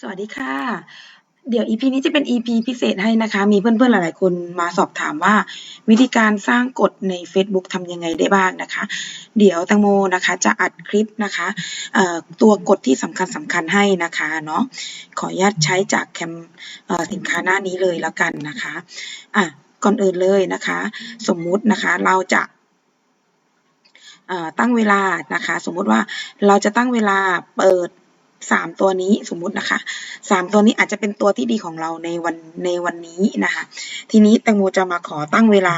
สวัสดีค่ะ เดี๋ยว EP นี้จะเป็น EP พิเศษให้นะคะ มีเพื่อน ๆ หลาย ๆ คนมาสอบถามว่า วิธีการสร้างกฎใน Facebook ทำยังไงได้บ้างนะคะ เดี๋ยวแตงโมนะคะจะอัดคลิปนะคะ เอ่อ ตัวกฎที่สำคัญสำคัญให้นะคะเนาะ ขออนุญาตใช้จากแคม เอ่อ สินค้าหน้านี้เลยแล้วกันนะคะ อะ ก่อนอื่นเลยนะคะ สมมุตินะคะเราจะ เอ่อ ตั้งเวลานะคะ สมมุติว่าเราจะตั้งเวลาเปิด สามตัวนี้สมมุตินะคะสามตัวนี้อาจจะเป็นตัวที่ดีของเราในวันในวันนี้นะคะ ทีนี้แตงโมจะมาขอตั้งเวลา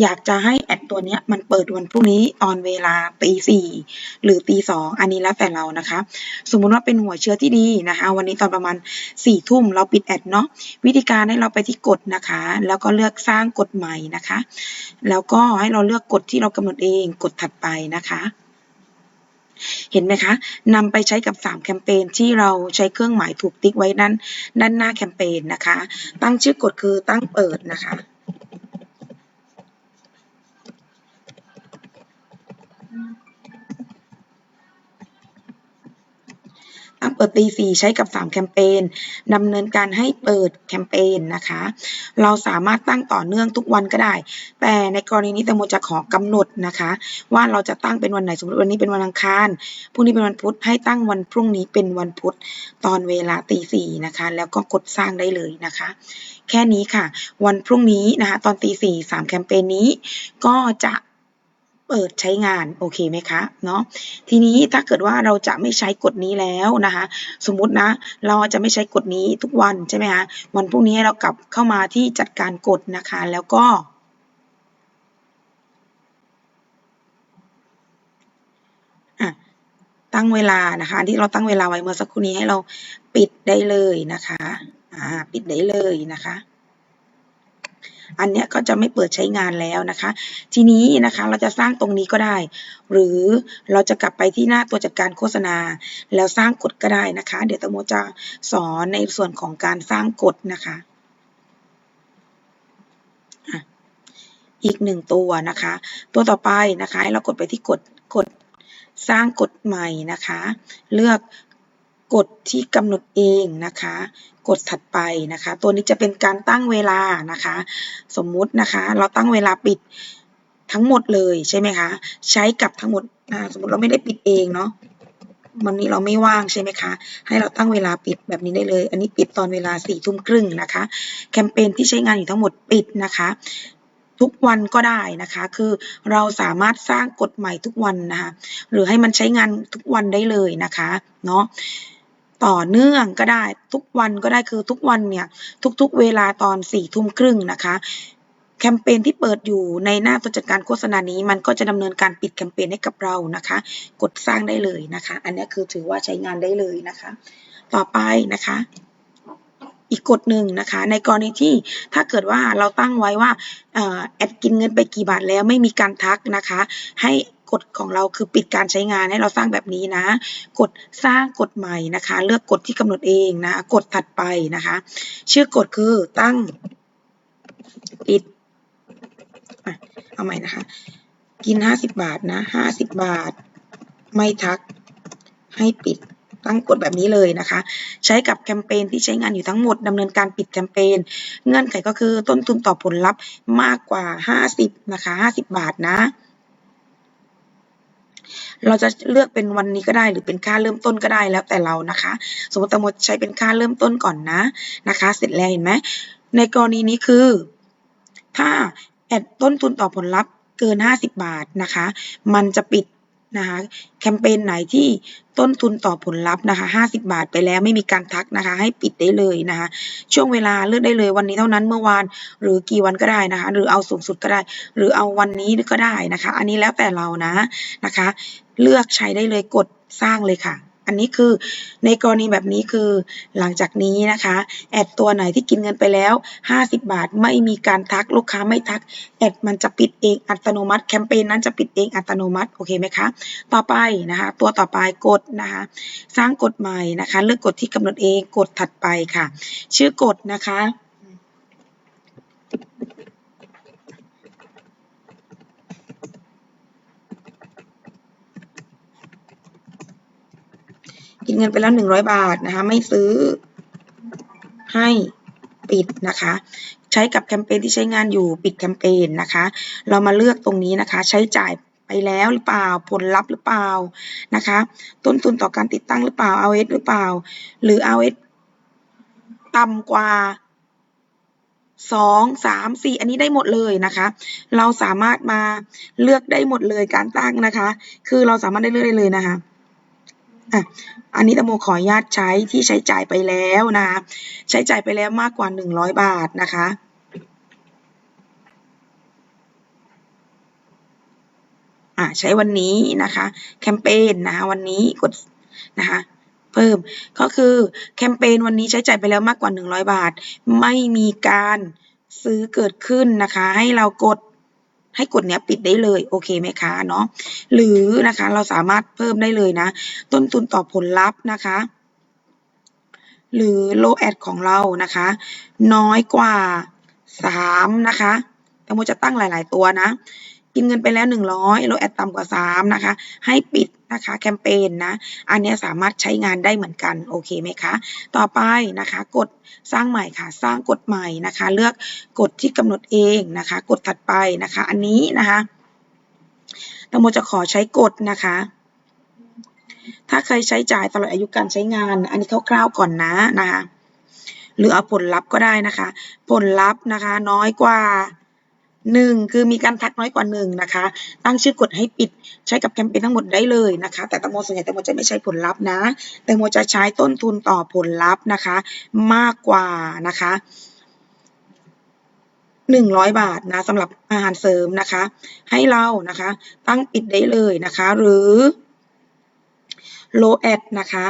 อยากจะให้แอดตัวนี้มันเปิดวันพรุ่งนี้ตอนเวลาตีสี่หรือตีสองอันนี้แล้วแต่เรานะคะ สมมุติว่าเป็นหัวเชื้อที่ดีนะคะ วันนี้ตอนประมาณสี่ทุ่มเราปิดแอดเนาะวิธีการให้เราไปที่กฎนะคะ แล้วก็เลือกสร้างกฎใหม่นะคะ แล้วก็ให้เราเลือกกฎที่เรากำหนดเองกดถัดไปนะคะ เห็นไหมคะนำไปใช้กับ 3 แคมเปญที่เราใช้เครื่องหมายถูกติ๊กไว้ด้านด้านหน้าแคมเปญนะคะ ตั้งชื่อกดคือตั้งเปิดนะคะ ตั้งเปิดตีสี่ใช้กับ 3 แคมเปญดำเนินการให้เปิดแคมเปญนะคะ เราสามารถตั้งต่อเนื่องทุกวันก็ได้ แต่ในกรณีนี้แตงโมจะขอกำหนดนะคะ ว่าเราจะตั้งเป็นวันไหนสมมติวันนี้เป็นวันอังคารพรุ่งนี้เป็นวันพุธให้ตั้งวันพรุ่งนี้เป็นวันพุธตอนเวลาตีสี่นะคะ แล้วก็กดสร้างได้เลยนะคะ แค่นี้ค่ะ วันพรุ่งนี้นะคะ ตอนตีสี่สามแคมเปญนี้ก็จะ เปิดใช้งานโอเคไหมคะเนาะทีนี้ถ้าเกิดว่าเราจะไม่ใช้กฎนี้แล้วนะคะ สมมุตินะ เราจะไม่ใช้กฎนี้ทุกวันใช่ไหมคะวันพรุ่งนี้เรากลับเข้ามาที่จัดการกฎนะคะ แล้วก็ตั้งเวลานะคะ ที่เราตั้งเวลาไว้เมื่อสักครู่นี้ให้เราปิดได้เลยนะคะ อ่า ปิดได้เลยนะคะ อันเนี้ยก็จะไม่เปิดใช้งานแล้วนะคะ ทีนี้นะคะเราจะสร้างตรงนี้ก็ได้ หรือเราจะกลับไปที่หน้าตัวจัดการโฆษณา แล้วสร้างกฎก็ได้นะคะ เดี๋ยวตโมจะสอนในส่วนของการสร้างกฎนะคะอีกหนึ่งตัวนะคะ ตัวต่อไปนะคะเรากดไปที่กฎกฎสร้างกฎใหม่นะคะ เลือก กฎที่กำหนดเองนะคะกดถัดไปนะคะ ตัวนี้จะเป็นการตั้งเวลานะคะ สมมุตินะคะ เราตั้งเวลาปิดทั้งหมดเลยใช่ไหมคะ ใช้กับทั้งหมดสมมติเราไม่ได้ปิดเองเนาะวันนี้เราไม่ว่างใช่ไหมคะ ให้เราตั้งเวลาปิดแบบนี้ได้เลย อันนี้ปิดตอนเวลาสี่ทุ่มครึ่งนะคะ แคมเปญที่ใช้งานอยู่ทั้งหมดปิดนะคะ ทุกวันก็ได้นะคะ คือเราสามารถสร้างกฎใหม่ทุกวันนะคะ หรือให้มันใช้งานทุกวันได้เลยนะคะ เนาะ ต่อเนื่องก็ได้ทุกวันก็ได้คือทุกวันเนี่ยทุกๆเวลาตอนสี่ทุ่มครึ่งนะคะแคมเปญที่เปิดอยู่ในหน้าตัวจัดการโฆษณานี้ มันก็จะดำเนินการปิดแคมเปญให้กับเรานะคะ กดสร้างได้เลยนะคะ อันนี้คือถือว่าใช้งานได้เลยนะคะ ต่อไปนะคะ อีกกฎหนึ่งนะคะ ในกรณีที่ถ้าเกิดว่าเราตั้งไว้ว่าแอดกินเงินไปกี่บาทแล้วไม่มีการทักนะคะ ให้ กฎของเราคือปิดการใช้งานให้เราสร้างแบบนี้นะ กดสร้างกฎใหม่นะคะ เลือกกฎที่กำหนดเองนะกดถัดไปนะคะ ชื่อกฎคือตั้งปิดเอาใหม่นะคะ กินห้าสิบบาทนะห้าสิบบาท ไม่ทักให้ปิดตั้งกฎแบบนี้เลยนะคะ ใช้กับแคมเปญที่ใช้งานอยู่ทั้งหมดดำเนินการปิดแคมเปญเงื่อนไขก็คือต้นทุนต่อผลลัพธ์มากกว่า 50 นะคะ 50 บาทนะ เราจะเลือกเป็นวันนี้ก็ได้หรือเป็นค่าเริ่มต้นก็ได้แล้วแต่เรานะคะ สมมติตมดใช้เป็นค่าเริ่มต้นก่อนนะนะคะ เสร็จแล้วเห็นไหมในกรณีนี้คือ ถ้าแอดต้นทุนต่อผลลัพธ์เกิน 50 บาทนะคะ มันจะปิด นะคะแคมเปญไหนที่ต้นทุนต่อผลลัพธ์นะคะ50 บาทไปแล้วไม่มีการทักนะคะ ให้ปิดได้เลยนะคะช่วงเวลาเลือกได้เลยวันนี้เท่านั้นเมื่อวาน หรือกี่วันก็ได้นะคะ หรือเอาสูงสุดก็ได้ หรือเอาวันนี้ก็ได้นะคะ อันนี้แล้วแต่เรานะนะคะ เลือกใช้ได้เลยกดสร้างเลยค่ะ อันนี้คือในกรณีแบบนี้คือหลังจากนี้นะคะ แอดตัวไหนที่กินเงินไปแล้ว 50 บาทไม่มีการทักลูกค้าไม่ทัก แอดมันจะปิดเองอัตโนมัติแคมเปญนั้นจะปิดเองอัตโนมัติโอเคไหมคะต่อไปนะคะ ตัวต่อไปกดนะคะ สร้างกฎใหม่นะคะ เลือกกฎที่กำหนดเองกดถัดไปค่ะ ชื่อกฎนะคะินเงินไปแล้วหนึ่งร้อยบาทนะคะไม่ซื้อให้ปิดนะคะ ใช้กับแคมเปญที่ใช้งานอยู่ปิดแคมเปญนะคะ เรามาเลือกตรงนี้นะคะ ใช้จ่ายไปแล้วหรือเปล่าผลลัพธ์หรือเปล่านะคะ ต้นทุนต่อการติดตั้งหรือเปล่า RS หรือเปล่า หรือ RS ต่ำกว่าสองสามสี่อันนี้ได้หมดเลยนะคะ เราสามารถมาเลือกได้หมดเลยการตั้งนะคะ คือเราสามารถได้เลือกได้เลยนะคะ อะอันนี้ตะโมขออนุญาตใช้ที่ใช้จ่ายไปแล้วนะคะใช้จ่ายไปแล้วมากกว่าหนึ่งร้อยบาทนะคะอ่าใช้วันนี้นะคะแคมเปญนะคะวันนี้กดนะคะเพิ่มก็คือแคมเปญวันนี้ใช้จ่ายไปแล้วมากกว่า 100 บาท ไม่มีการซื้อเกิดขึ้นนะคะ ให้เรากด ให้กดเนี้ยปิดได้เลยโอเคไหมคะเนาะหรือนะคะเราสามารถเพิ่มได้เลยนะ ต้นทุนต่อผลลัพธ์นะคะ หรือโลแอดของเรานะคะ น้อยกว่า3นะคะแตงโมจะตั้งหลาย ๆ ตัวนะ กินเงินไปแล้ว100โลแอดต่ำกว่า3นะคะ ให้ปิด นะคะแคมเปญนะ อันนี้สามารถใช้งานได้เหมือนกันโอเคไหมคะ ต่อไปนะคะกดสร้างใหม่ค่ะ สร้างกฎใหม่นะคะ เลือกกฎที่กำหนดเองนะคะกดถัดไปนะคะ อันนี้นะคะตังโมจะขอใช้กฎนะคะ ถ้าเคยใช้จ่ายตลอดอายุการใช้งาน อันนี้คร่าวๆก่อนนะนะคะหรือเอาผลลัพธ์ก็ได้นะคะ ผลลัพธ์นะคะ น้อยกว่า หนึ่งคือมีการทักน้อยกว่าหนึ่งนะคะ ตั้งชื่อกดให้ปิดใช้กับแคมเปญทั้งหมดได้เลยนะคะ แต่แตงโมส่วนใหญ่แตงโมจะไม่ใช้ผลลัพธ์นะแตงโมจะใช้ต้นทุนต่อผลลัพธ์นะคะ มากกว่านะคะหนึ่งร้อยบาทนะสำหรับอาหารเสริมนะคะ ให้เรานะคะ ตั้งปิดได้เลยนะคะ หรือ low ad นะคะ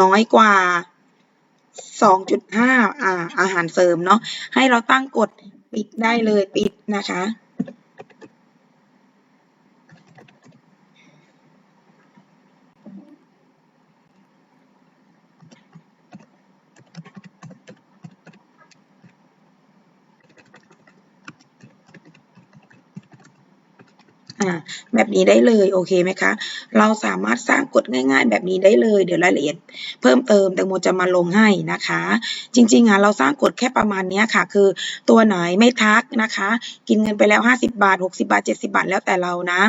น้อยกว่า 2.5 อ่า อาหารเสริมเนาะ ให้เราตั้งกดปิดได้เลยปิดนะคะ แบบนี้ได้เลยโอเคไหมคะ เราสามารถสร้างกฎง่าย ๆ แบบนี้ได้เลย เดี๋ยวรายละเอียด เพิ่มเติมแตงโมจะมาลงให้นะคะ จริงๆอะเราสร้างกฎแค่ประมาณนี้ค่ะ คือตัวไหนไม่ทักนะคะ กินเงินไปแล้ว 50 บาท 60 บาท 70 บาท แล้วแต่เรานะ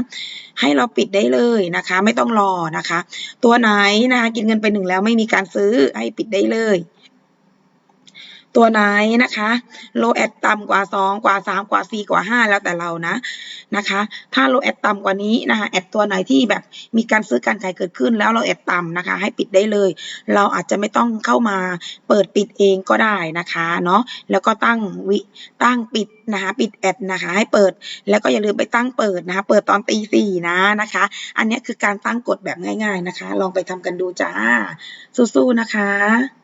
ให้เราปิดได้เลยนะคะ ไม่ต้องรอนะคะ ตัวไหนนะคะกินเงินไปหนึ่งแล้วไม่มีการซื้อให้ปิดได้เลย ตัวไหนนะคะโลแอดต่ำกว่า 2 กว่า 3 กว่า 4 กว่า 5 แล้วแต่เรานะนะคะ ถ้าโลแอดต่ำกว่านี้นะคะแอดตัวไหนที่แบบมีการซื้อการขายเกิดขึ้นแล้วเราแอดต่ำนะคะ ให้ปิดได้เลย เราอาจจะไม่ต้องเข้ามาเปิดปิดเองก็ได้นะคะเนาะแล้วก็ตั้งวิตั้งปิดนะคะปิดแอดนะคะให้เปิดแล้วก็อย่าลืมไปตั้งเปิดนะคะเปิดตอนตีสี่นะนะคะ อันนี้คือการตั้งกฎแบบง่าย ๆนะคะ ลองไปทำกันดูจ้าสู้ๆนะคะ